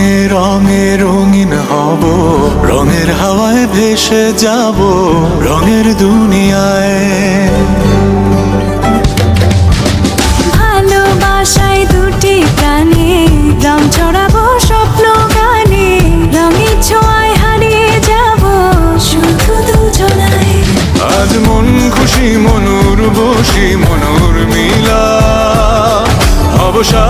রঙে রঙে রঙিন হব রঙের হাওয়ায় ভেসে যাব রঙের দুনিয়ায়। ভালোবাসায় দুটি প্রাণে রং ছড়াবো স্বপ্ন গানে রঙের হারিয়ে যাব শুধু দুজনায় খুশি মনুর বসি মনুর মিলা অবসা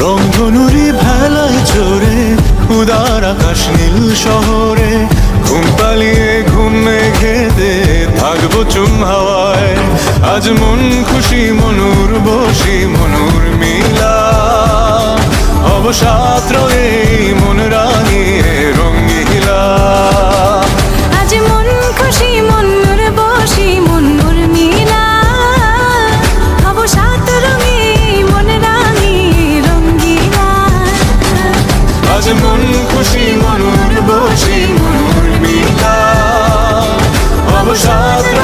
রংধনুরি ভেলায় চড়ে, উদার আকাশ নীল শহরে, ঘুম পালিয়ে ঘুম মেঘেতে থাকব চুম হাওয়ায়। আজ মন খুশি মনুর বসি মনুর মিলা অবসাদ খুশি মনুর বসি মনুর বিকা অবসাদ